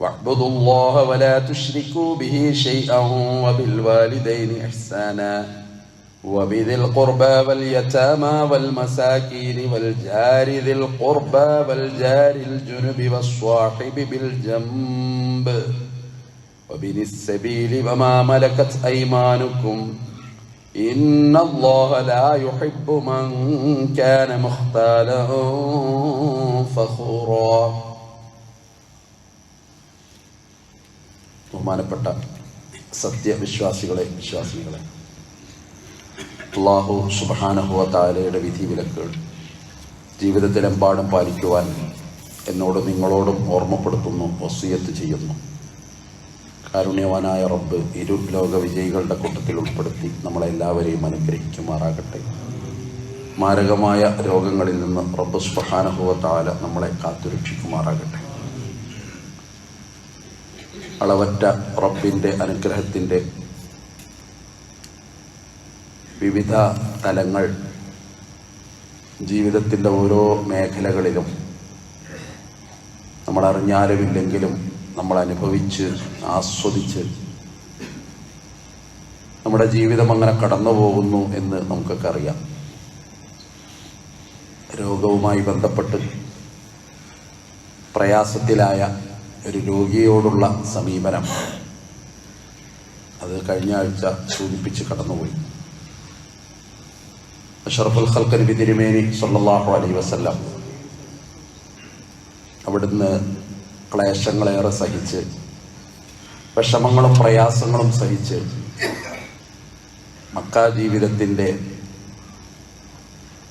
واعبدوا الله ولا تشركوا به شيئا وبالوالدين إحسانا وبذي القربى واليتامى والمساكين والجار ذي القربى والجار الجنب والصاحب بالجنب وبن السبيل وما ملكت أيمانكم إن الله لا يحب من كان مختالا فخورا ബഹുമാനപ്പെട്ട സത്യവിശ്വാസികളെ വിശ്വാസികളെ. അള്ളാഹു സുബാനഹുവ താലയുടെ വിധി വിലക്കുകൾ ജീവിതത്തിലെമ്പാടും പാലിക്കുവാൻ എന്നോട് നിങ്ങളോടും ഓർമ്മപ്പെടുത്തുന്നു വസീയത്ത് ചെയ്യുന്നു. കാരുണ്യവാനായ റബ്ബ് ഇരു ലോക വിജയികളുടെ കൂട്ടത്തിൽ ഉൾപ്പെടുത്തി നമ്മളെല്ലാവരെയും അനുഗ്രഹിക്കുമാറാകട്ടെ. മാരകമായ രോഗങ്ങളിൽ നിന്ന് റബ്ബ് സുബാനഹുവ താല നമ്മളെ കാത്തുരക്ഷിക്കുമാറാകട്ടെ. അളവറ്റ റബ്ബിന്റെ അനുഗ്രഹത്തിന്റെ വിവിധ തലങ്ങൾ ജീവിതത്തിന്റെ ഓരോ മേഖലകളിലും നമ്മൾ അറിഞ്ഞാലുമില്ലെങ്കിലും നമ്മൾ അനുഭവിച്ച് ആസ്വദിച്ച് നമ്മുടെ ജീവിതം അങ്ങനെ കടന്നു പോകുന്നു എന്ന് നമുക്കൊക്കെ അറിയാം. രോഗവുമായി ബന്ധപ്പെട്ട് പ്രയാസത്തിലായ ഒരു രോഗിയോടുള്ള സമീപനം. അത് കഴിഞ്ഞ ആഴ്ച സൂചിപ്പിച്ച് കടന്നുപോയി. അഷറഫുൽ ഖൽക്കൻ ബി തിരുമേനി സല്ലാഹു അലൈ വസല്ലം അവിടുന്ന് ക്ലേശങ്ങളേറെ സഹിച്ച് വിഷമങ്ങളും പ്രയാസങ്ങളും സഹിച്ച് മക്ക ജീവിതത്തിന്റെ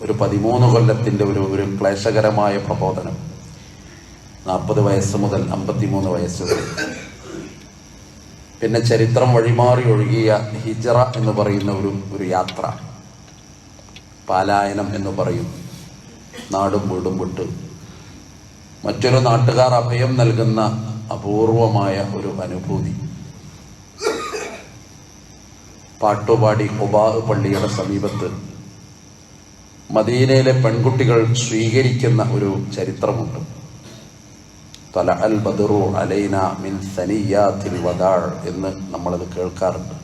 ഒരു പതിമൂന്ന് കൊല്ലത്തിന്റെ ഒരു ഒരു ക്ലേശകരമായ പ്രബോധനം നാൽപ്പത് വയസ്സ് മുതൽ അമ്പത്തിമൂന്ന് വയസ്സ് വരെ. പിന്നെ ചരിത്രം വഴിമാറി ഒഴുകിയ ഹിജറ എന്ന് പറയുന്ന ഒരു ഒരു യാത്ര. പാലായനം എന്ന് പറയും. നാടും വീടും വിട്ട്. മറ്റൊരു നാട്ടുകാർ അഭയം നൽകുന്ന അപൂർവമായ ഒരു അനുഭൂതി. പാട്ടുപാടി ഒബാഹ് പള്ളിയുടെ സമീപത്ത് മദീനയിലെ പെൺകുട്ടികൾ സ്വീകരിക്കുന്ന ഒരു ചരിത്രമുണ്ട്. അൽ ബദറു മിൻ എന്ന് നമ്മളത് കേൾക്കാറുണ്ട്.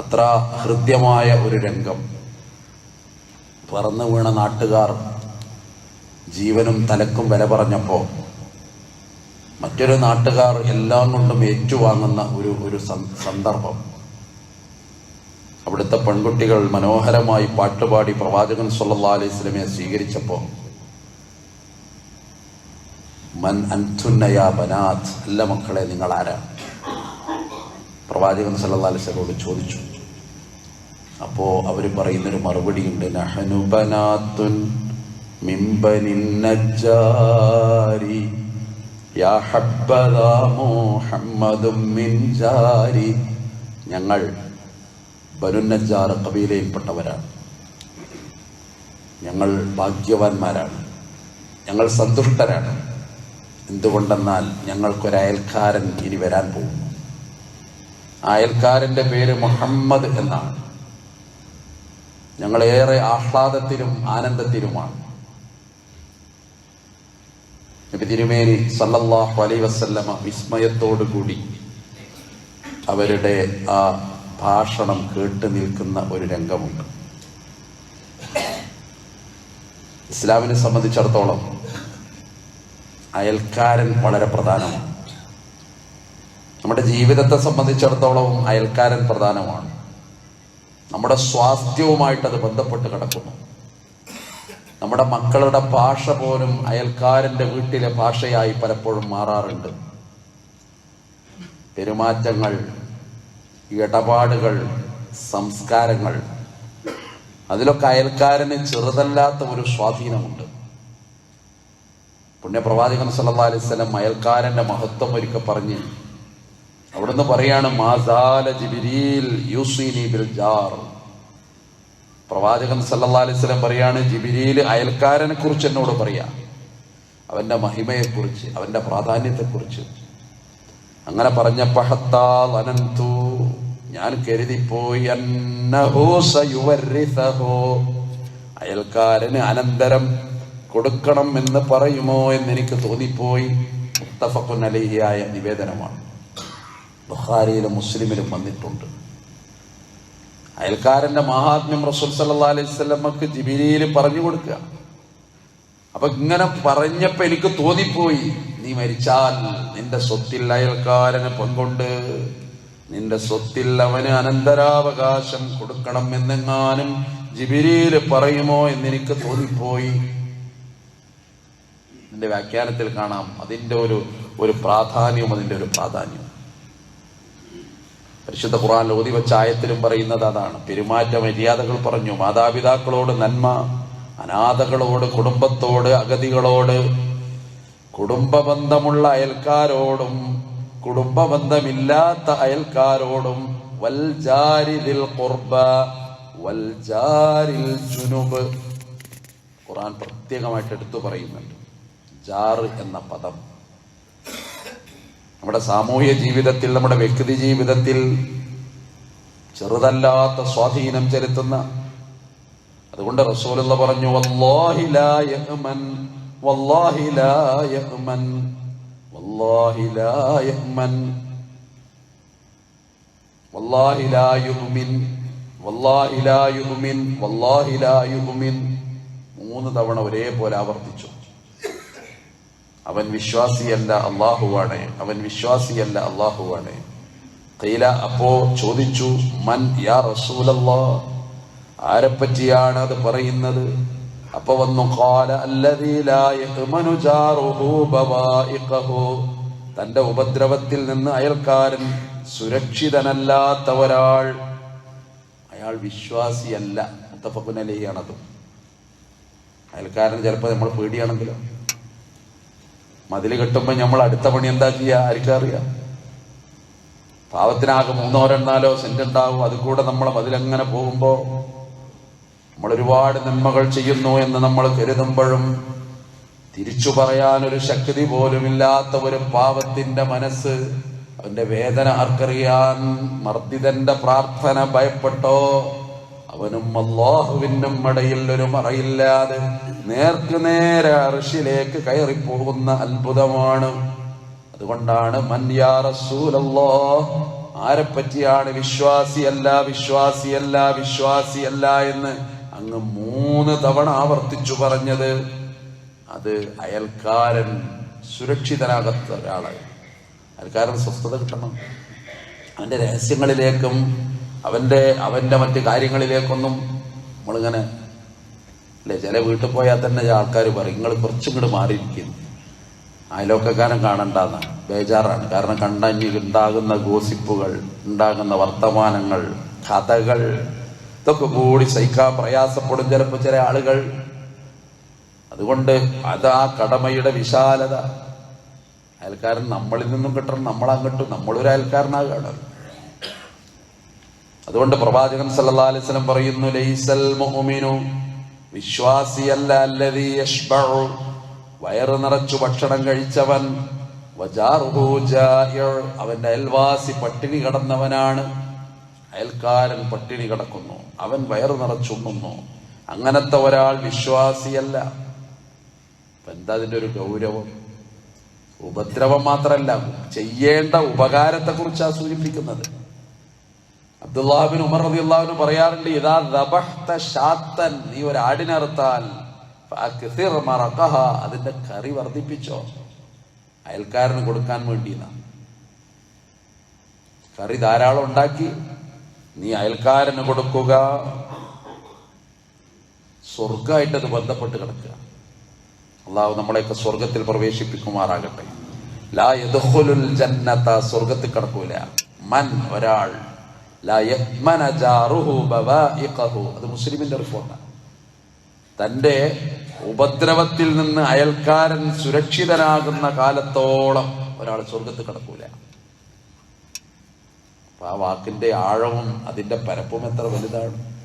അത്ര ഹൃദ്യമായ ഒരു രംഗം. പറന്നു വീണ നാട്ടുകാർ ജീവനും തലക്കും വില പറഞ്ഞപ്പോൾ മറ്റൊരു നാട്ടുകാർ എല്ലാം കൊണ്ടും ഏറ്റുവാങ്ങുന്ന ഒരു ഒരു സന്ദർഭം. അവിടുത്തെ പെൺകുട്ടികൾ മനോഹരമായി പാട്ടുപാടി പ്രവാചകൻ സല്ലാ അലൈഹി സ്വലമയെ സ്വീകരിച്ചപ്പോൾ മൻ അൻതുന്നയ ബനാത്. അല്ല മക്കളെ നിങ്ങൾ ആരാ? പ്രവാചകൻ സല്ലല്ലാഹു അലൈഹി വസല്ലമയോട് ചോദിച്ചു. അപ്പോ അവർ പറയുന്നൊരു മറുപടിയുണ്ട്. നഹനു ബനാത്തുൻ മിംബനിൻ നജ്ജാരി യാ ഹബ്ബദാ മുഹമ്മദും മിൻ ജാരി. ഞങ്ങൾ ബനുന്നജാർ കബീലയിൽപ്പെട്ടവരാണ് ഞങ്ങൾ ഭാഗ്യവാന്മാരാണ്. ഞങ്ങൾ സന്തുഷ്ടരാണ്. എന്തുകൊണ്ടെന്നാൽ ഞങ്ങൾക്കൊരയൽക്കാരൻ ഇനി വരാൻ പോകുന്നു. അയൽക്കാരന്റെ പേര് മുഹമ്മദ് എന്നാണ്. ഞങ്ങളേറെ ആഹ്ലാദത്തിലും ആനന്ദത്തിലുമാണ്. നബി തിരുമേനി സല്ലല്ലാഹു അലൈ വസല്ലമ വിസ്മയത്തോടുകൂടി അവരുടെ ആ ഭാഷണം കേട്ട് നിൽക്കുന്ന ഒരു രംഗമുണ്ട്. ഇസ്ലാമിനെ സംബന്ധിച്ചിടത്തോളം അയൽക്കാരൻ വളരെ പ്രധാനമാണ് നമ്മുടെ ജീവിതത്തെ സംബന്ധിച്ചിടത്തോളം അയൽക്കാരൻ പ്രധാനമാണ്. നമ്മുടെ സ്വാസ്ഥ്യവുമായിട്ട് അത് ബന്ധപ്പെട്ട് കിടക്കുന്നു. നമ്മുടെ മക്കളുടെ ഭാഷ പോലും അയൽക്കാരന്റെ വീട്ടിലെ ഭാഷയായി പലപ്പോഴും മാറാറുണ്ട്. പെരുമാറ്റങ്ങൾ ഇടപാടുകൾ സംസ്കാരങ്ങൾ അതിലൊക്കെ അയൽക്കാരന് ചെറുതല്ലാത്ത ഒരു സ്വാധീനമുണ്ട്. പുണ്യപ്രവാചകൻ സല്ലാ അലൈവല്ലം അയൽക്കാരന്റെ മഹത്വം ഒരുക്ക പറഞ്ഞ് അവിടുന്ന് പറയാണ് മാസാല പ്രവാചകൻ സല്ലാ അലൈഹി വസല്ലം പറയാണ് ജിബിരിയിൽ അയൽക്കാരനെ കുറിച്ച് എന്നോട് പറയാ. അവന്റെ മഹിമയെക്കുറിച്ച് അവന്റെ പ്രാധാന്യത്തെക്കുറിച്ച്. അങ്ങനെ പറഞ്ഞ പഹത്താൽ അനന്തു ഞാൻ കരുതിപ്പോയി. അയൽക്കാരന് അനന്തരം കൊടുക്കണം എന്ന് പറയുമോ എന്ന് എനിക്ക് തോന്നിപ്പോയി. മുത്തഫഖുൻ അലഹിയായ നിവേദനമാണ്. ബുഖാരിയിലും മുസ്ലിമിലും വന്നിട്ടുണ്ട്. അയൽക്കാരന്റെ മഹാത്മ്യം റസൂൽ സല്ലാ അലൈഹി സ്വലമക്ക് ജിബിരിയിൽ പറഞ്ഞു കൊടുക്കുക. അപ്പൊ ഇങ്ങനെ പറഞ്ഞപ്പോൾ എനിക്ക് തോന്നിപ്പോയി. നീ മരിച്ചാൽ നിന്റെ സ്വത്തിൽ അയൽക്കാരന് പങ്കുണ്ട് നിന്റെ സ്വത്തിൽ അവന് അനന്തരാവകാശം കൊടുക്കണം എന്നെങ്ങാനും ജിബിരിയിൽ പറയുമോ എന്നെനിക്ക് തോന്നിപ്പോയി. ഇതിന്റെ വ്യാഖ്യാനത്തിൽ കാണാം അതിന്റെ ഒരു ഒരു പ്രാധാന്യവും അതിന്റെ ഒരു പ്രാധാന്യവും. പരിശുദ്ധ ഖുറാൻ ഓതി വെച്ച ആയത്തിലും പറയുന്നത് അതാണ്. പെരുമാറ്റ മര്യാദകൾ പറഞ്ഞു. മാതാപിതാക്കളോട് നന്മ അനാഥകളോട് കുടുംബത്തോട് അഗതികളോട് കുടുംബ ബന്ധമുള്ള അയൽക്കാരോടും കുടുംബ ബന്ധമില്ലാത്ത അയൽക്കാരോടും വൽജാരിൽ കുർബ ഖുർബ വൽ ജാരിൽ ജുനുബ്. ഖുർആൻ പ്രത്യേകമായിട്ട് എടുത്തു പറയുന്നുണ്ട്. ജാർ എന്ന പദം. നമ്മുടെ സാമൂഹ്യ ജീവിതത്തിൽ നമ്മുടെ വ്യക്തി ജീവിതത്തിൽ ചെറുതല്ലാത്ത സ്വാധീനം ചെലുത്തുന്ന അതുകൊണ്ട് റസൂലുള്ള പറഞ്ഞു ലാ യഹ്മൻ വല്ലാഹി ലാ യഹ്മൻ വല്ലാഹി ലാ യഹ്മൻ വല്ലാഹി ലാ വല്ലാഹി ലാ വല്ലാഹി ലാ മൂന്ന് തവണ ഒരേപോലെ ആവർത്തിച്ചു. അവൻ വിശ്വാസിയല്ല അള്ളാഹുവാണ് അവൻ വിശ്വാസിയല്ല അള്ളാഹുവാണ് കൈല അപ്പോ ചോദിച്ചു മൻ യാ റസൂലല്ലാ? ആരെപ്പറ്റിയാണ് അത് പറയുന്നത്? അപ്പൊ വന്നു കാല തന്റെ ഉപദ്രവത്തിൽ നിന്ന് അയൽക്കാരൻ സുരക്ഷിതനല്ലാത്തവരാൾ അയാൾ വിശ്വാസിയല്ല. മുത്തഫക്കുനലയാണതും അയൽക്കാരൻ ചിലപ്പോൾ നമ്മൾ പേടിയാണെങ്കിലോ? മതിൽ കെട്ടുമ്പോ നമ്മൾ അടുത്ത പണി എന്താ ചെയ്യുക ആർക്കറിയാം പാവത്തിനാകെ മൂന്നോ രണ്ടാലോ സെന്റ് ഉണ്ടാവും. അത് കൂടെ നമ്മളെ മതിലങ്ങനെ പോകുമ്പോ നമ്മൾ ഒരുപാട് നന്മകൾ ചെയ്യുന്നു എന്ന് നമ്മൾ കരുതുമ്പോഴും തിരിച്ചു പറയാൻ ഒരു ശക്തി പോലുമില്ലാത്ത ഒരു പാവത്തിന്റെ മനസ്സ് അവന്റെ വേദന ആർക്കറിയാൻ മർദ്ദിതന്റെ പ്രാർത്ഥന ഭയപ്പെട്ടോ? അവനും അള്ളാഹുവിനും മടയിൽ ഒരു മറയില്ലാതെ നേർക്ക് നേരെ അറിഷിലേക്ക് കയറിപ്പോകുന്ന അത്ഭുതമാണ്. അതുകൊണ്ടാണ് മൻയാ റസൂലല്ലോ ആരെപ്പറ്റിയാണ് വിശ്വാസിയല്ല വിശ്വാസിയല്ല വിശ്വാസിയല്ല എന്ന് അങ്ങ് മൂന്ന് തവണ ആവർത്തിച്ചു പറഞ്ഞത്. അത് അയൽക്കാരൻ സുരക്ഷിതനാകത്ത ഒരാളായി അയൽക്കാരൻ സ്വസ്ഥത കിട്ടണം. അവന്റെ രഹസ്യങ്ങളിലേക്കും അവന്റെ അവന്റെ മറ്റു കാര്യങ്ങളിലേക്കൊന്നും നമ്മളിങ്ങനെ അല്ലെ ചില വീട്ടിൽ പോയാൽ തന്നെ ആൾക്കാർ പറയും നിങ്ങൾ കുറച്ചും കൂടി മാറിയിരിക്കുന്നു. അയലോക്കക്കാരൻ കാണണ്ടെന്ന്. ബേജാറാണ്. കാരണം കണ്ടഞ്ഞി ഉണ്ടാകുന്ന ഗോസിപ്പുകൾ ഉണ്ടാകുന്ന വർത്തമാനങ്ങൾ കഥകൾ ഇതൊക്കെ കൂടി സഹിക്കാൻ പ്രയാസപ്പെടും ചിലപ്പോൾ ചില ആളുകൾ. അതുകൊണ്ട് അത് ആ കടമയുടെ വിശാലത. അയൽക്കാരൻ നമ്മളിൽ നിന്നും കിട്ടണം നമ്മളങ്ങോട്ടും. നമ്മളൊരു അയൽക്കാരനാകാണ് അതുകൊണ്ട് പ്രവാചകൻ വസല്ലം പറയുന്നു ലൈസൽ മുഅ്മിനു വിശ്വാസിയല്ല വയറ് നിറച്ചു ഭക്ഷണം കഴിച്ചവൻ അവന്റെ അയൽവാസി പട്ടിണി കടന്നവനാണ്. അയൽക്കാരൻ പട്ടിണി കിടക്കുന്നു അവൻ വയറ് നിറച്ചുണ്ണുന്നു. അങ്ങനത്തെ ഒരാൾ വിശ്വാസിയല്ല. എന്താ അതിന്റെ ഒരു ഗൗരവം? ഉപദ്രവം മാത്രമല്ല ചെയ്യേണ്ട ഉപകാരത്തെ കുറിച്ചാണ് സൂചിപ്പിക്കുന്നത്. അബ്ദുല്ലാഹിബിൻ ഉമർ റളിയല്ലാഹു പറയാറുണ്ട് ഇതാ ദബഹ്ത ശാത്തൻ നീ ഒരു ആടിനറുത്താൽ അതിന്റെ കറി വർദ്ധിപ്പിച്ചോ. അയൽക്കാരന് കൊടുക്കാൻ വേണ്ടി കറി ധാരാളം ഉണ്ടാക്കി നീ അയൽക്കാരന് കൊടുക്കുക സ്വർഗമായിട്ട് അത് ബന്ധപ്പെട്ട് കിടക്കുക. അള്ളാഹു നമ്മളെയൊക്കെ സ്വർഗത്തിൽ പ്രവേശിപ്പിക്കുമാറാകട്ടെ. ലാ യദ്ഖുലുൽ ജന്നത സ്വർഗത്തിൽ കിടക്കൂല. മൻ ഒരാൾ. അത് മുസ്ലിമിന്റെ റിപ്പോർട്ടാണ് തന്റെ ഉപദ്രവത്തിൽ നിന്ന് അയൽക്കാരൻ സുരക്ഷിതനാകുന്ന കാലത്തോളം ഒരാൾ സ്വർഗത്ത് കിടക്കൂല. ആ വാക്കിന്റെ ആഴവും അതിന്റെ പരപ്പും എത്ര വലുതാണ്?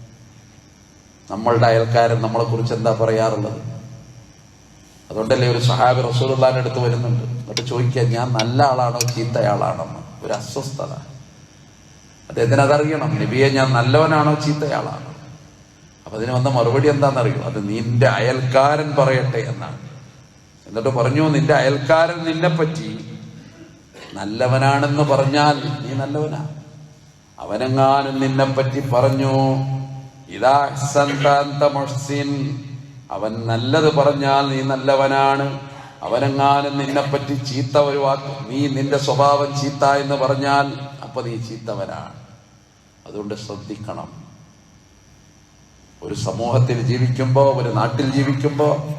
നമ്മളുടെ അയൽക്കാരൻ നമ്മളെ കുറിച്ച് എന്താ പറയാറുള്ളത്? അതുകൊണ്ടല്ലേ ഒരു സഹാബി റസൂലുള്ളാന്റെ അടുത്ത് വരുന്നുണ്ട്. എന്നിട്ട് ചോദിക്കുക ഞാൻ നല്ല ആളാണോ ചീത്തയാളാണെന്ന് ഒരു അസ്വസ്ഥത. അദ്ദേഹത്തിന് അതറിയണം നബിയെ ഞാൻ നല്ലവനാണോ ചീത്തയാളാണോ? അപ്പൊ അതിന് വന്ന മറുപടി എന്താണെന്നറിയോ? അത് നിന്റെ അയൽക്കാരൻ പറയട്ടെ എന്നാണ്. എന്നിട്ട് പറഞ്ഞു നിന്റെ അയൽക്കാരൻ നിന്നെ പറ്റി നല്ലവനാണെന്ന് പറഞ്ഞാൽ നീ നല്ലവനാ. അവനെങ്ങാനും നിന്നെ പറ്റി പറഞ്ഞു. ഇതാ അവൻ നല്ലത് പറഞ്ഞാൽ നീ നല്ലവനാണ്. അവനെങ്ങാനും നിന്നെ പറ്റി ചീത്ത ഒരു വാക്ക്. നീ നിന്റെ സ്വഭാവം ചീത്ത എന്ന് പറഞ്ഞാൽ അപ്പൊ നീ ചീത്തവനാണ്. അതുകൊണ്ട് ശ്രദ്ധിക്കണം. ഒരു സമൂഹത്തിൽ ജീവിക്കുമ്പോ ഒരു നാട്ടിൽ ജീവിക്കുമ്പോ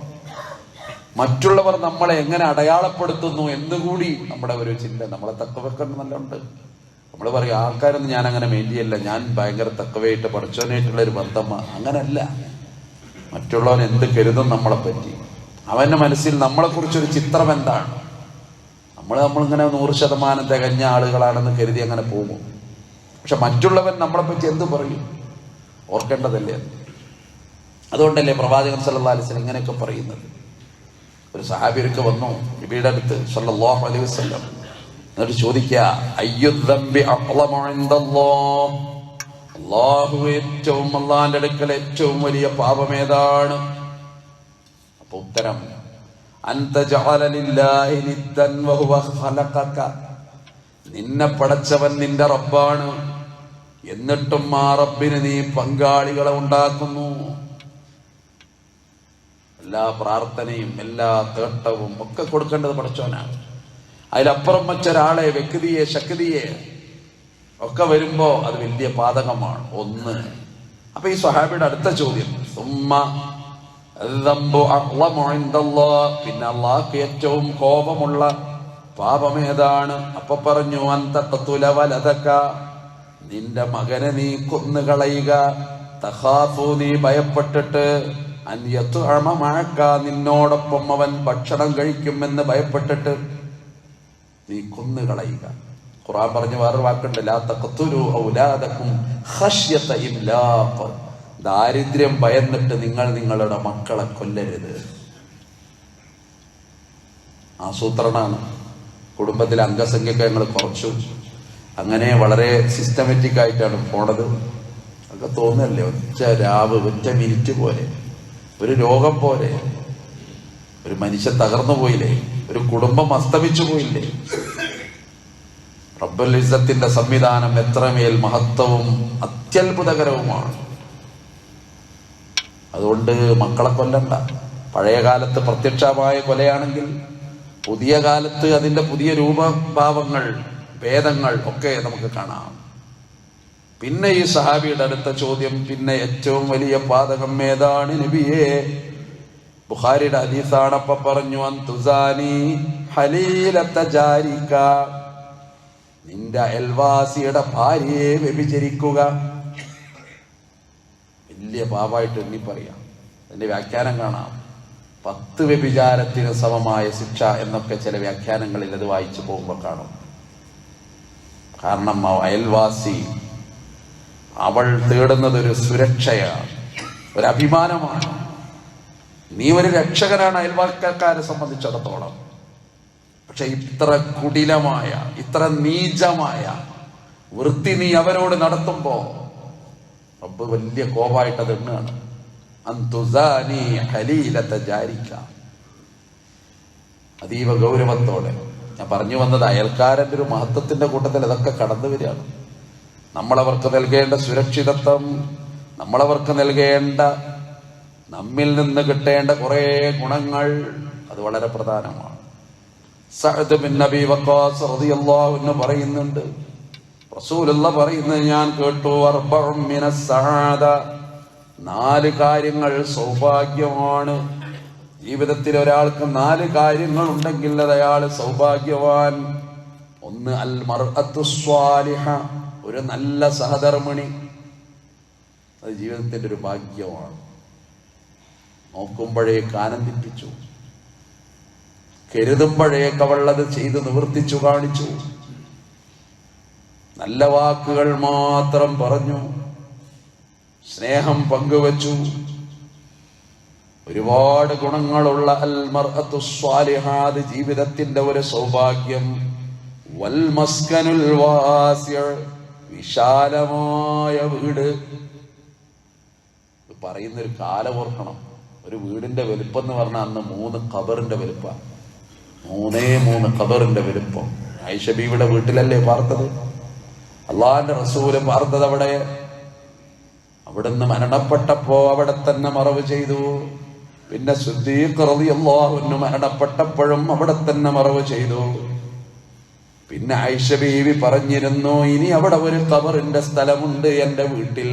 മറ്റുള്ളവർ നമ്മളെ എങ്ങനെ അടയാളപ്പെടുത്തുന്നു എന്നുകൂടി നമ്മുടെ ഒരു ചിന്ത. നമ്മളെ തക്കവെക്കണം നല്ലുണ്ട്. നമ്മൾ പറയും ആൾക്കാരൊന്നും ഞാൻ അങ്ങനെ മെയിന്റിയല്ല ഞാൻ ഭയങ്കര തക്കവയായിട്ട് പഠിച്ചവനായിട്ടുള്ള ഒരു ബന്ധമാണ് അങ്ങനല്ല. മറ്റുള്ളവൻ എന്ത് കരുതും നമ്മളെ പറ്റി. അവന്റെ മനസ്സിൽ നമ്മളെ കുറിച്ചൊരു ചിത്രം എന്താണ്? നമ്മൾ നമ്മളിങ്ങനെ നൂറ് ശതമാനം തികഞ്ഞ ആളുകളാണെന്ന് കരുതി അങ്ങനെ പോകും. പക്ഷെ മറ്റുള്ളവൻ നമ്മളെ പറ്റി എന്ത് പറയും? ഓർക്കേണ്ടതല്ലേ? അത് അതുകൊണ്ടല്ലേ പ്രവാചകൻ സല്ലല്ലാഹു അലൈഹി വസല്ലം ഇങ്ങനെയൊക്കെ പറയുന്നത്. ഒരു സഹാബിയൊക്കെ വന്നു നബിയുടെ അടുത്ത് സല്ലല്ലാഹു അലൈഹി വസല്ലം. എന്നിട്ട് ചോദിക്കുക അല്ലാഹു ഏറ്റവും അള്ളാന്റെ അടുക്കൽ ഏറ്റവും വലിയ പാപം ഏതാണ്? അപ്പൊ ഉത്തരം നിന്നെ പടച്ചവൻ നിന്റെ റബ്ബാണ്. എന്നിട്ടും ആ റബ്ബിന് നീ പങ്കാളികളെ ഉണ്ടാക്കുന്നു. എല്ലാ പ്രാർത്ഥനയും എല്ലാ തേട്ടവും ഒക്കെ കൊടുക്കേണ്ടത് പഠിച്ചവനാണ്. അതിലപ്പുറം വെച്ചൊരാളെ വ്യക്തിയെ ശക്തിയെ ഒക്കെ വരുമ്പോ അത് വലിയ പാതകമാണ്. ഒന്ന്. അപ്പൊ ഈ സഹാബിയുടെ അടുത്ത ചോദ്യം. സുമ്മ പിന്നെ അള്ളാഹ് ഏറ്റവും കോപമുള്ള പാപമേതാണ്? അപ്പൊ പറഞ്ഞു അന്തത്തുലവലതക്ക നിന്റെ മകനെ നീ കൊന്നുകളയുക. തഹാഫു നീ ഭയപ്പെട്ടിട്ട് അന്യത്തുഅമ മഴക്ക നിന്നോടൊപ്പം അവൻ ഭക്ഷണം കഴിക്കുമെന്ന് ഭയപ്പെട്ടിട്ട് നീ കൊന്നുകളയുക. ഖുറാൻ പറഞ്ഞു വേറൊരു വാക്കുണ്ട് ലാ ഖശ്യത ദാരിദ്ര്യം ഭയന്നിട്ട് നിങ്ങൾ നിങ്ങളുടെ മക്കളെ കൊല്ലരുത്. ആസൂത്രണാണ് കുടുംബത്തിലെ അംഗസംഖ്യക്ക് ഞങ്ങൾ കുറച്ചു. അങ്ങനെ വളരെ സിസ്റ്റമാറ്റിക് ആയിട്ടാണ് പോണത്. ഒക്കെ തോന്നല്ലേ ഒറ്റ രാവ് ഒറ്റ മിനിറ്റ് പോലെ. ഒരു രോഗം പോലെ. ഒരു മനുഷ്യൻ തകർന്നു പോയില്ലേ? ഒരു കുടുംബം അസ്തമിച്ചു പോയില്ലേ? റബ്ബുൽ ഇസ്സത്തിന്റെ സംവിധാനം എത്രമേൽ മഹത്വവും അത്യത്ഭുതകരവുമാണ്. അതുകൊണ്ട് മക്കളെ കൊല്ലണ്ട. പഴയ കാലത്ത് പ്രത്യക്ഷമായ കൊലയാണെങ്കിൽ പുതിയ കാലത്ത് അതിന്റെ പുതിയ രൂപഭാവങ്ങൾ ഭേദങ്ങൾ ഒക്കെ നമുക്ക് കാണാം. പിന്നെ ഈ സഹാബിയുടെ അടുത്ത ചോദ്യം പിന്നെ ഏറ്റവും വലിയ പാതകം ഏതാണ് നബിയെ? ബുഖാരിയുടെ ഹദീസാണ് പറഞ്ഞു അന്തുസാനി ഹലീലത്ത ജാരിക നിന്റെ അയൽവാസിയുടെ ഭാര്യയെ വ്യഭിചരിക്കുക. വലിയ പാപമായിട്ട് എണ്ണി പറയാം. അതിന്റെ വ്യാഖ്യാനം കാണാം. പത്ത് വ്യഭിചാരത്തിന് സമമായ ശിക്ഷ എന്നൊക്കെ ചില വ്യാഖ്യാനങ്ങളിൽ അത് വായിച്ചു പോകുമ്പോൾ കാണും. കാരണം അയൽവാസി അവൾ തേടുന്നത് ഒരു സുരക്ഷയാണ് ഒരു അഭിമാനമാണ്. നീ ഒരു രക്ഷകനാണ് അയൽവാക്കാരെ സംബന്ധിച്ചിടത്തോളം. പക്ഷെ ഇത്ര കുടിലമായ ഇത്ര നീചമായ വൃത്തി നീ അവരോട് നടത്തുമ്പോ റബ്ബ് വലിയ കോപായിട്ട് അത് അന്തുസാനി ഹലീലത്തെ ജാരിക്ക. അതീവ ഗൗരവത്തോടെ ഞാൻ പറഞ്ഞു വന്നത് അയൽക്കാരന്റെ ഒരു മഹത്വത്തിന്റെ കൂട്ടത്തിൽ അതൊക്കെ കടന്നു വരികയാണ്. നമ്മളവർക്ക് നൽകേണ്ട സുരക്ഷിതത്വം നമ്മളവർക്ക് നൽകേണ്ട നമ്മിൽ നിന്ന് കിട്ടേണ്ട കുറെ ഗുണങ്ങൾ അത് വളരെ പ്രധാനമാണ്. സഅദ് ബിൻ റളിയല്ലാഹു അൻഹു പറയുന്നുണ്ട്. റസൂലുള്ള പറയുന്നത് ഞാൻ കേട്ടു അർബഉം നാല് കാര്യങ്ങൾ സൗഭാഗ്യമാണ്. ജീവിതത്തിൽ ഒരാൾക്ക് നാല് കാര്യങ്ങൾ ഉണ്ടെങ്കിൽ അത് അയാൾ സൗഭാഗ്യവാൻ. ഒന്ന് അൽ സ്വാലിഹ ഒരു നല്ല സഹധർമ്മിണി. അത് ജീവിതത്തിന്റെ ഒരു ഭാഗ്യമാണ്. നോക്കുമ്പോഴേക്ക് ആനന്ദിപ്പിച്ചു. കരുതുമ്പോഴേക്ക് അവളത് ചെയ്ത് നിവർത്തിച്ചു കാണിച്ചു. നല്ല വാക്കുകൾ മാത്രം പറഞ്ഞു. സ്നേഹം പങ്കുവച്ചു. ഒരുപാട് ഗുണങ്ങളുള്ള അൽ മർഅത്തു സ്വാലിഹാദ് ജീവിതത്തിന്റെ ഒരു സൗഭാഗ്യം. വൽ മസ്കനുൽ വാസിഅ വിശാലമായ വീട്. പറയുന്ന ഒരു കാലം ഓർക്കണം ഒരു വീടിന്റെ വലുപ്പം എന്ന് പറഞ്ഞാൽ അന്ന് മൂന്ന് ഖബറിന്റെ വലുപ്പം. മൂന്നേ മൂന്ന് ഖബറിന്റെ വലുപ്പം. ഐഷബീവിടെ വീട്ടിലല്ലേ പാർത്തത്? അള്ളാഹിന്റെ റസൂൽ പാർത്തത് അവിടെ. അവിടുന്ന് മരണപ്പെട്ടപ്പോ അവിടെ തന്നെ മറവ് ചെയ്തു. പിന്നെ റളിയല്ലാഹുവിന് മരണപ്പെട്ടപ്പോഴും അവിടെ തന്നെ മറവ് ചെയ്തു. പിന്നെ ആയിഷ ബീവി പറഞ്ഞിരുന്നു ഇനി അവിടെ ഒരു കബറിന്റെ സ്ഥലമുണ്ട് എന്റെ വീട്ടിൽ.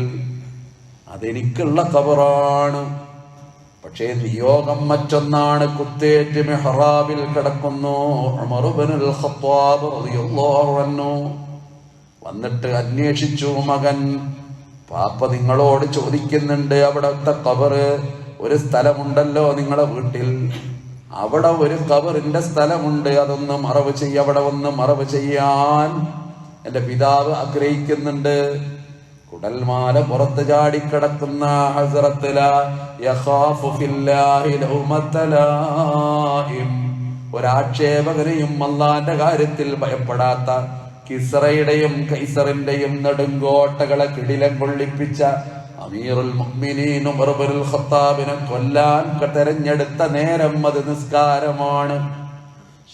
അതെനിക്കുള്ള കബറാണ് പക്ഷേ നിയോഗം മറ്റൊന്നാണ്. കുത്തേറ്റ് മെഹ്റാബിൽ കിടക്കുന്നു വന്നിട്ട് അന്വേഷിച്ചു മകൻ പാപ്പ നിങ്ങളോട് ചോദിക്കുന്നുണ്ട് അവിടത്തെ കബറ് ഒരു സ്ഥലമുണ്ടല്ലോ നിങ്ങളെ വീട്ടിൽ. അവിടെ ഒരു കവറിന്റെ സ്ഥലമുണ്ട്. അതൊന്ന് മറവ് ചെയ്യ അവിടെ ഒന്ന് മറവ് ചെയ്യാൻ. എന്റെ പിതാവ് ആഗ്രഹിക്കുന്നുണ്ട്. കുടൽമാല പുറത്ത് ചാടിക്കിടക്കുന്ന. ഒരാക്ഷേപകനെയും അള്ളാന്റെ കാര്യത്തിൽ ഭയപ്പെടാത്ത കിസറയുടെയും കൈസറിന്റെയും നെടുങ്കോട്ടകളെ കിടിലം കൊള്ളിപ്പിച്ച അമീറുൽ മുഅ്മിനീൻ ഉമർ ഇബ്നുൽ ഖത്താബിനെ കൊല്ലാൻ തെരഞ്ഞെടുത്ത നേരം അത് നിസ്കാരമാണ്.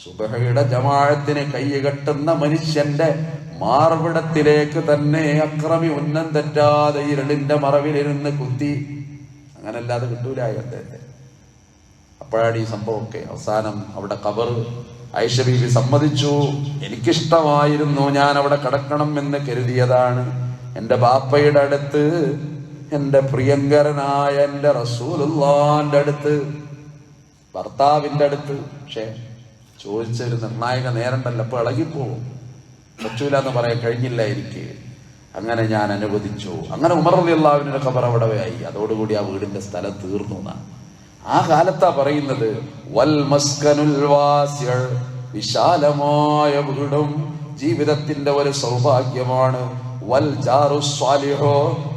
സുബഹയുടെ ജമാഴത്തിന് കൈകെട്ടുന്ന മനുഷ്യന്റെ മാർവിടത്തിലേക്ക് തന്നെ അക്രമി ഉന്നം തെറ്റാതെ ഇരുളിന്റെ മറവിലിരുന്ന് കുത്തി. അങ്ങനല്ലാതെ കിട്ടൂലായി അദ്ദേഹത്തെ. അപ്പോഴാണ് ഈ സംഭവമൊക്കെ. അവസാനം അവിടെ കബർ ഐഷ ബീവി സമ്മതിച്ചു. എനിക്കിഷ്ടമായിരുന്നു ഞാൻ അവിടെ കടക്കണം എന്ന് കരുതിയതാണ്. എന്റെ ബാപ്പയുടെ അടുത്ത് എന്റെ പ്രിയങ്കരനായ എന്റെ റസൂലുള്ളാന്റെ അടുത്ത് ഭർത്താവിന്റെ അടുത്ത് പക്ഷേ ചോദിച്ച ഒരു നിർണായക തന്നെ അപ്പൊ ഇളകിപ്പോവും. പറ്റൂല എന്ന് പറയാൻ കഴിഞ്ഞില്ലായിരിക്കെ. അങ്ങനെ ഞാൻ അനുവദിച്ചു. അങ്ങനെ ഉമർ അള്ളാഹുവിന്റെ ഖബർ അവിടെ ആയി അതോടുകൂടി ആ വീടിന്റെ സ്ഥലം തീർന്നു എന്നാണ്. ആ കാലത്താ പറയുന്നത് വൽ മസ്കനുൽ വാസിഅ വിശാലമായ വീടും ജീവിതത്തിന്റെ ഒരു സൗഭാഗ്യമാണ്. വൽ ജാറു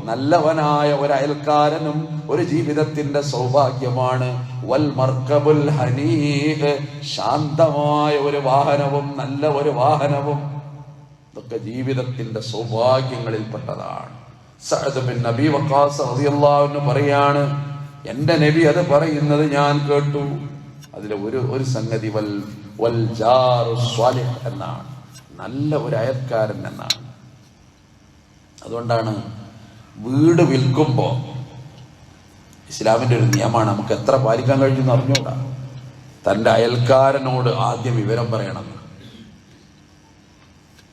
നല്ലവനായ ഒരു അയൽക്കാരനും ഒരു ജീവിതത്തിന്റെ സൗഭാഗ്യമാണ്. വൽ മർക്കബുൽ ഹനീഹ്. ശാന്തമായ ഒരു വാഹനവും നല്ല ഒരു വാഹനവും. ഇതൊക്കെ ജീവിതത്തിന്റെ സൗഭാഗ്യങ്ങളിൽപ്പെട്ടതാണ്. സഅദ് ബിൻ നബി വക്കാസ് അൻഹു പറയാണ് എന്റെ നബി അത് പറയുന്നത് ഞാൻ കേട്ടു. അതിലെ ഒരു ഒരു സംഗതി വൽ വൽ എന്നാണ്. നല്ല ഒരു അയൽക്കാരൻ എന്നാണ്. അതുകൊണ്ടാണ് വീട് വിൽക്കുമ്പോൾ ഇസ്ലാമിന്റെ ഒരു നിയമമാണ് നമുക്ക് എത്ര പാലിക്കാൻ കഴിയുമെന്ന് അറിഞ്ഞുകൂടാ. തന്റെ അയൽക്കാരനോട് ആദ്യം വിവരം പറയണം.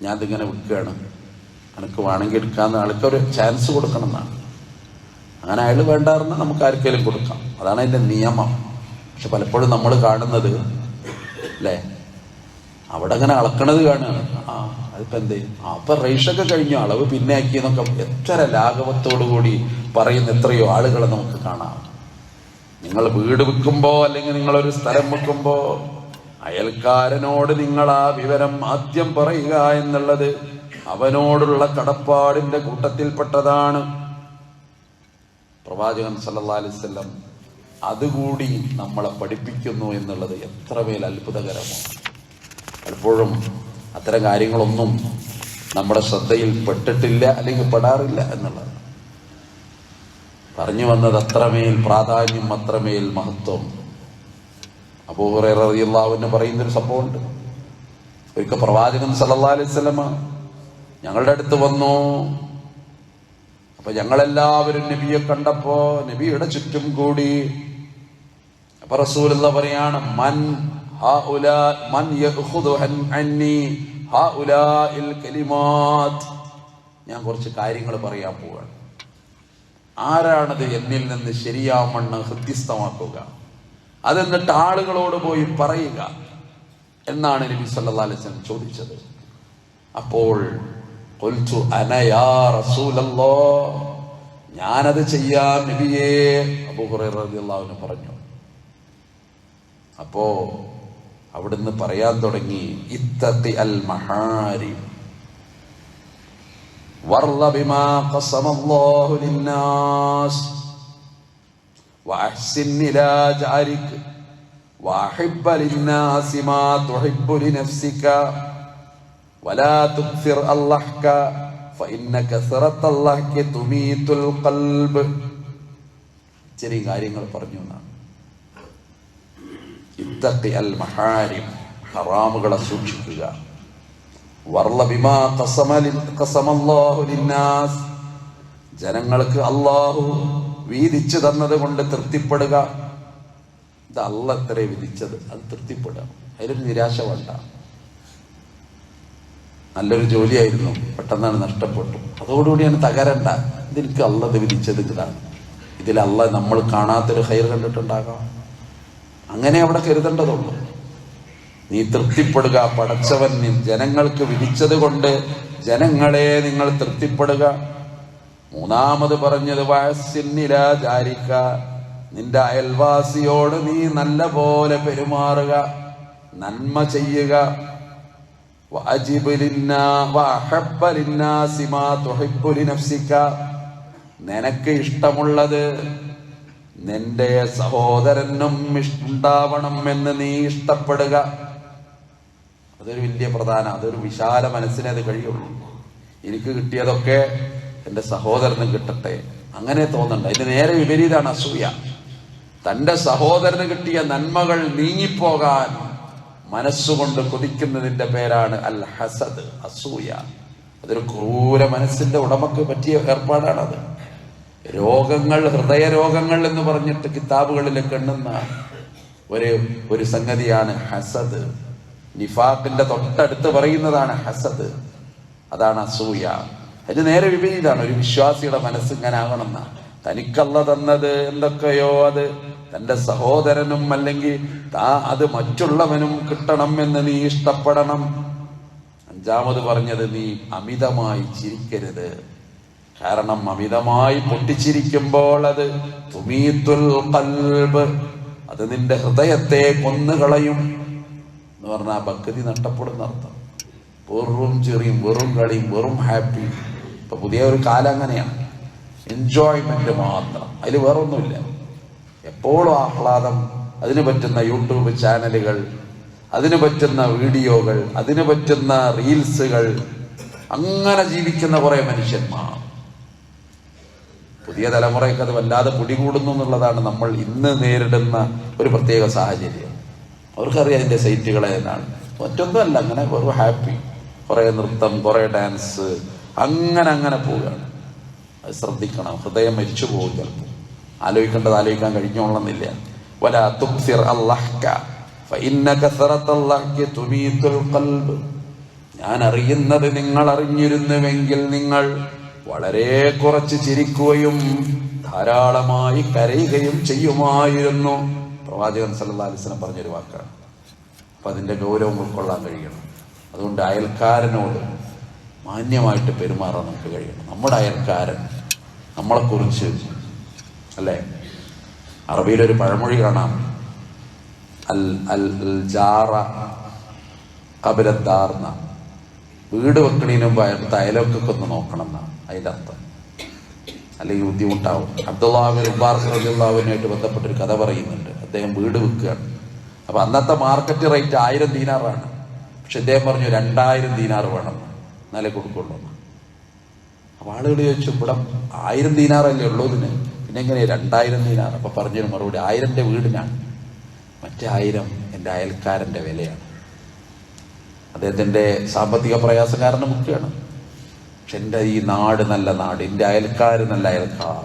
ഞാൻ ഇതിങ്ങനെ വിൽക്കുകയാണ്. എനിക്ക് വേണമെങ്കിൽ എടുക്കാമെന്ന് ആൾക്ക് ഒരു ചാൻസ് കൊടുക്കണം എന്നാണ്. അങ്ങനെ അയാൾ വേണ്ടാറിന് നമുക്ക് ആർക്കെങ്കിലും കൊടുക്കാം. അതാണ് അതിന്റെ നിയമം. പക്ഷെ പലപ്പോഴും നമ്മൾ കാണുന്നത് അല്ലേ? അവിടെ അങ്ങനെ അളക്കണത് കാണുകയാണ് ആ അതിപ്പോ എന്തേ അപ്പൊ റേഷൊക്കെ കഴിഞ്ഞു. അളവ് പിന്നെ ആക്കിയെന്നൊക്കെ എത്ര ലാഘവത്തോടു കൂടി പറയുന്ന എത്രയോ ആളുകളെ നമുക്ക് കാണാം. നിങ്ങൾ വീട് വിൽക്കുമ്പോ അല്ലെങ്കിൽ നിങ്ങൾ ഒരു സ്ഥലം വെക്കുമ്പോ അയൽക്കാരനോട് നിങ്ങൾ ആ വിവരം ആദ്യം പറയുക എന്നുള്ളത് അവനോടുള്ള കടപ്പാടിന്റെ കൂട്ടത്തിൽപ്പെട്ടതാണ്. പ്രവാചകൻ സല്ലാ അലൈഹി വസല്ലം അതുകൂടി നമ്മളെ പഠിപ്പിക്കുന്നു എന്നുള്ളത് എത്രമേൽ അത്ഭുതകരമാണ്. പലപ്പോഴും അത്തരം കാര്യങ്ങളൊന്നും നമ്മുടെ ശ്രദ്ധയിൽ പെട്ടിട്ടില്ല അല്ലെങ്കിൽ പെടാറില്ല എന്നുള്ളത്. പറഞ്ഞു വന്നത് അത്രമേൽ പ്രാധാന്യം അത്രമേൽ മഹത്വം. അബൂഹുറേറിയുള്ളവന് പറയുന്നൊരു സംഭവമുണ്ട്. ഒരിക്കൽ പ്രവാചകൻ സല്ലാ അലൈഹി വസല്ലമ ഞങ്ങളുടെ അടുത്ത് വന്നു. അപ്പൊ ഞങ്ങളെല്ലാവരും നബിയെ കണ്ടപ്പോ നബിയുടെ ചുറ്റും കൂടി. അപ്പൊ റസൂലുള്ള പറയാണ് മൻ ഞാൻ കുറച്ച് കാര്യങ്ങൾ പറയാൻ പോവാണ്. ആരാണത് എന്നിൽ നിന്ന് ശരിയാവണ്ണം ഹൃദ്യസ്ഥമാക്കുക. അതെന്നിട്ട് ആളുകളോട് പോയി പറയുക എന്നാണ് നബി അലൈഹി വസല്ലം ചോദിച്ചത്. അപ്പോൾ ഖുൽതു അന യാ ഞാൻ ഞാനത് ചെയ്യാം നബിയേ. അബൂ ഹുറൈറ റളിയല്ലാഹു അൻഹു പറഞ്ഞു. അപ്പോ അവിടുന്ന് പറയാൻ തുടങ്ങി ഇത്തത്തി അൽ മഹാരി. ചെറിയ കാര്യങ്ങൾ പറഞ്ഞു എന്നാണ്. ഇത്തഖി അൽ മഹാരിം ഹറാമുകളെ സൂക്ഷിക്കുക. ജനങ്ങൾക്ക് അള്ളാഹു വീതിച്ചു തന്നത് കൊണ്ട് തൃപ്തിപ്പെടുക. ഇത് അല്ല എത്ര വിധിച്ചത്. അത് തൃപ്തിപ്പെടുക. അതിലൊരു നിരാശ വേണ്ട. നല്ലൊരു ജോലിയായിരുന്നു. പെട്ടെന്നാണ് നഷ്ടപ്പെട്ടു. അതോടുകൂടിയാണ് തകരണ്ട. ഇതെനിക്ക് അള്ളത് വിധിച്ചത് ഇതാണ്. ഇതിൽ അല്ല നമ്മൾ കാണാത്തൊരു ഹൈർ കണ്ടിട്ടുണ്ടാകാം. അങ്ങനെ അവിടെ കരുതേണ്ടതുള്ളൂ നീ തൃപ്തിപ്പെടുക പടച്ചവൻ നീ ജനങ്ങൾക്ക് വിധിച്ചത് കൊണ്ട് ജനങ്ങളെ നിങ്ങൾ തൃപ്തിപ്പെടുക. മൂന്നാമത് പറഞ്ഞത് വയസ്സിനില ജാരിക്ക നിന്റെ അയൽവാസിയോട് നീ നല്ല പോലെ പെരുമാറുക നന്മ ചെയ്യുക. നിനക്ക് ഇഷ്ടമുള്ളത് നിന്റെ സഹോദരനും ഉണ്ടാവണം എന്ന് നീ ഇഷ്ടപ്പെടുക. അതൊരു വലിയ പ്രധാന അതൊരു വിശാല മനസ്സിനെ അത് കഴിയുള്ളൂ. എനിക്ക് കിട്ടിയതൊക്കെ എന്റെ സഹോദരനും കിട്ടട്ടെ. അങ്ങനെ തോന്നണ്ട. അതിന്റെ നേരെ വിപരീതമാണ് അസൂയ. തന്റെ സഹോദരന് കിട്ടിയ നന്മകൾ നീങ്ങിപ്പോകാൻ മനസ്സുകൊണ്ട് കൊതിക്കുന്നതിന്റെ പേരാണ് അൽ ഹസദ് അസൂയ. അതൊരു ക്രൂര മനസ്സിന്റെ ഉടമക്ക് പറ്റിയ ഏർപ്പാടാണത്. രോഗങ്ങൾ ഹൃദയ രോഗങ്ങൾ എന്ന് പറഞ്ഞിട്ട് കിതാബുകളിലൊക്കെ കണ്ണുന്ന ഒരു ഒരു സംഗതിയാണ് ഹസദ്. നിഫാഖിന്റെ തൊട്ടടുത്ത് പറയുന്നതാണ് ഹസദ്. അതാണ് അസൂയ. അതിന് നേരെ വിപരീതമാണ് ഒരു വിശ്വാസിയുടെ മനസ്സ് ഇങ്ങനെ ആകണമെന്ന തനിക്കല്ല തന്നത് എന്തൊക്കെയോ അത് തന്റെ സഹോദരനും അല്ലെങ്കിൽ താ അത് മറ്റുള്ളവനും കിട്ടണം എന്ന് നീ ഇഷ്ടപ്പെടണം. അഞ്ചാമത് പറഞ്ഞത് നീ അമിതമായി ചിരിക്കരുത്. കാരണം അമിതമായി പൊട്ടിച്ചിരിക്കുമ്പോൾ അത് തുമീത്തുൽ കൽബ് അത് നിന്റെ ഹൃദയത്തെ കൊന്നുകളയും എന്ന് പറഞ്ഞാൽ ഭക്തി നഷ്ടപ്പെടുന്ന അർത്ഥം. വെറും ചെറിയും വെറും കളിയും വെറും ഹാപ്പി. ഇപ്പൊ പുതിയ ഒരു കാലം അങ്ങനെയാണ്. എൻജോയ്മെന്റ് മാത്രം. അതിൽ വേറൊന്നുമില്ല. എപ്പോഴും ആഹ്ലാദം അതിന് പറ്റുന്ന യൂട്യൂബ് ചാനലുകൾ അതിന് പറ്റുന്ന വീഡിയോകൾ അതിന് പറ്റുന്ന റീൽസുകൾ അങ്ങനെ ജീവിക്കുന്ന കുറെ മനുഷ്യന്മാർ. പുതിയ തലമുറയ്ക്ക് അത് വല്ലാതെ പിടികൂടുന്നു എന്നുള്ളതാണ് നമ്മൾ ഇന്ന് നേരിടുന്ന ഒരു പ്രത്യേക സാഹചര്യം. അവർക്കറിയാം അതിന്റെ സൈറ്റുകളെ എന്നാണ്. മറ്റൊന്നുമല്ല അങ്ങനെ വെറും ഹാപ്പി. കുറേ നൃത്തം കുറേ ഡാൻസ് അങ്ങനെ അങ്ങനെ പോവുകയാണ്. അത് ശ്രദ്ധിക്കണം. ഹൃദയം മരിച്ചു പോകും ചിലപ്പോൾ. ആലോചിക്കേണ്ടത് ആലോചിക്കാൻ കഴിഞ്ഞോളന്നില്ല. വല ഖൽബ് ഞാൻ അറിയുന്നത് നിങ്ങൾ അറിഞ്ഞിരുന്നുവെങ്കിൽ നിങ്ങൾ വളരെ കുറച്ച് ചിരിക്കുകയും ധാരാളമായി കരയുകയും ചെയ്യുമായിരുന്നു. പ്രവാചകൻ സല്ലല്ലാഹു അലൈഹി വസല്ലം പറഞ്ഞൊരു വാക്കാണ്. അപ്പൊ അതിന്റെ ഗൗരവം ഉൾക്കൊള്ളാൻ കഴിയണം. അതുകൊണ്ട് അയൽക്കാരനോട് മാന്യമായിട്ട് പെരുമാറാൻ നമുക്ക് കഴിയണം. നമ്മുടെ അയൽക്കാരൻ നമ്മളെക്കുറിച്ച് അല്ലേ? അറബിയിലൊരു പഴമൊഴി കാണാം. അൽ അൽ അൽ ജാറ കബിലദ്ദാർന്ന വീട് മുമ്പ് അയാൾക്ക് അയലൊക്കെ ഒന്ന് നോക്കണം എന്നാണ് അതിന്റെ അർത്ഥം അല്ലെങ്കിൽ ബുദ്ധിമുട്ടാവും അബ്ദുല്ലാഹിബിൻ ഉബാർസ് ഒരു ബന്ധപ്പെട്ടൊരു കഥ പറയുന്നുണ്ട്. അദ്ദേഹം വീട് വിൽക്കുകയാണ് അപ്പൊ അന്നത്തെ മാർക്കറ്റ് റേറ്റ് ആയിരം ദീനാറാണ്. പക്ഷെ അദ്ദേഹം പറഞ്ഞു രണ്ടായിരം ദീനാർ വേണം. എന്നാലേ കൊടുക്കുള്ളൂ. എന്ന്. അപ്പൊ ആളുകൾ ചോദിച്ചു ഇവിടെ ആയിരം ദീനാറല്ലേ ഉള്ളൂ ഇതിന്? പിന്നെ എങ്ങനെ രണ്ടായിരം ദീനാർ അപ്പൊ പറഞ്ഞൊരു മറുപടി ആയിരന്റെ വീടിനാണ്. മറ്റേ ആയിരം എന്റെ അയൽക്കാരന്റെ വിലയാണ്. അദ്ദേഹത്തിന്റെ സാമ്പത്തിക പ്രയാസം കാരണം മുഖ്യമാണ് പക്ഷെ എന്റെ ഈ നാട് നല്ല നാട് എന്റെ അയൽക്കാർ നല്ല അയൽക്കാർ.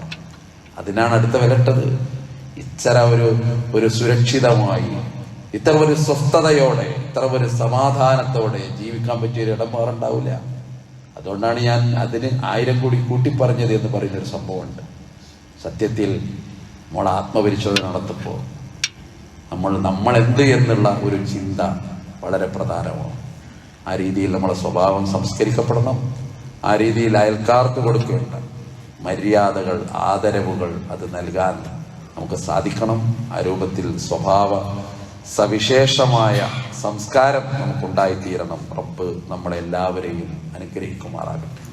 അതിനാണ് അടുത്ത വിലട്ടത്. ഇത്തര ഒരു ഒരു സുരക്ഷിതമായി ഇത്ര ഒരു സ്വസ്ഥതയോടെ ഇത്ര ഒരു സമാധാനത്തോടെ ജീവിക്കാൻ പറ്റിയ ഒരു ഇടം വേറെ അതുകൊണ്ടാണ് ഞാൻ അതിന് ആയിരം കൂടി കൂട്ടിപ്പറഞ്ഞത് എന്ന് പറയുന്ന ഒരു സംഭവമുണ്ട്. സത്യത്തിൽ നമ്മൾ ആത്മപരിശോധന നടത്തുമ്പോൾ നമ്മൾ നമ്മൾ എന്ത് എന്നുള്ള ഒരു ചിന്ത വളരെ പ്രധാനമാണ്. ആ രീതിയിൽ നമ്മുടെ സ്വഭാവം സംസ്കരിക്കപ്പെടണം. ആ രീതിയിൽ അയൽക്കാർക്ക് കൊടുക്കേണ്ട മര്യാദകൾ ആദരവുകൾ അത് നൽകാൻ നമുക്ക് സാധിക്കണം. ആ രൂപത്തിൽ സ്വഭാവ സവിശേഷമായ സംസ്കാരം നമുക്കുണ്ടായിത്തീരണം. റബ്ബ് നമ്മളെല്ലാവരെയും അനുഗ്രഹിക്കുമാറാകട്ടെ.